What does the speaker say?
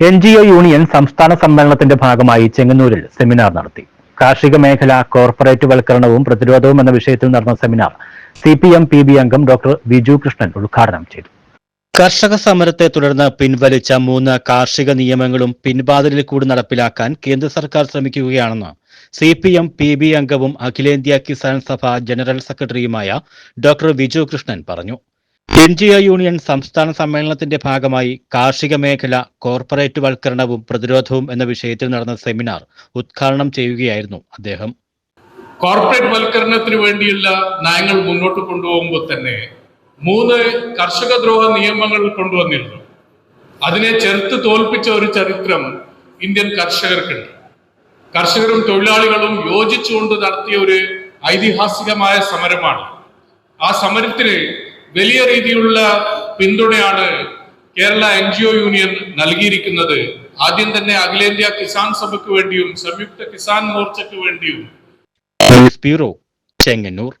N G O union സംസ്ഥാന സമ്മേളനത്തിന്റെ ഭാഗമായി ചെങ്ങന്നൂരിൽ സെമിനാർ നടത്തി. കാർഷിക മേഖല കോർപ്പറേറ്റ് വൽക്കരണവും പ്രതിരോധവും എന്ന വിഷയത്തിൽ നടന്ന seminar C P M P B അംഗം ഡോക്ടർ ബിജു കൃഷ്ണൻ ഉദ്ഘാടനം ചെയ്തു. കർഷക സമരത്തെ തുടർന്ന് പിൻവലിച്ച മൂന്ന് കാർഷിക നിയമങ്ങളും പിൻവാതിലിൽ കൂടി നടപ്പിലാക്കാൻ കേന്ദ്ര സർക്കാർ ശ്രമിക്കുകയാണെന്ന് C P M P B അംഗവും അഖിലേന്ത്യാ കിസാൻ സഭ ജനറൽ സെക്രട്ടറിയുമായ ഡോക്ടർ വിജു കൃഷ്ണൻ പറഞ്ഞു. എൻ ജി ഒ യൂണിയൻ സംസ്ഥാന സമ്മേളനത്തിന്റെ ഭാഗമായി കാർഷിക മേഖല കോർപ്പറേറ്റ് വൽക്കരണവും പ്രതിരോധവും എന്ന വിഷയത്തിൽ നടന്ന സെമിനാർ ഉദ്ഘാടനം ചെയ്യുകയായിരുന്നു അദ്ദേഹം. കോർപ്പറേറ്റ് വൽക്കരണത്തിന് വേണ്ടിയുള്ള നയങ്ങൾ മുന്നോട്ട് കൊണ്ടുപോകുമ്പോൾ തന്നെ മൂന്ന് കർഷക ദ്രോഹ നിയമങ്ങൾ കൊണ്ടുവന്നിരുന്നു. അതിനെ ചെറുത്ത് തോൽപ്പിച്ച ഒരു ചരിത്രം ഇന്ത്യൻ കർഷകർക്കുണ്ട്. കർഷകരും തൊഴിലാളികളും യോജിച്ചുകൊണ്ട് നടത്തിയ ഒരു ഐതിഹാസികമായ സമരമാണ്. ആ സമരത്തിന് വലിയ രീതിയിലുള്ള പിന്തുണയാണ് Kerala N G O union നൽകിയിരിക്കുന്നത്. ആദ്യം തന്നെ അഖിലേന്ത്യാ കിസാൻ സഭയ്ക്ക് വേണ്ടിയും സംയുക്ത കിസാൻ മോർച്ചയ്ക്ക് വേണ്ടിയും. ബ്യൂറോ ചെങ്ങന്നൂർ.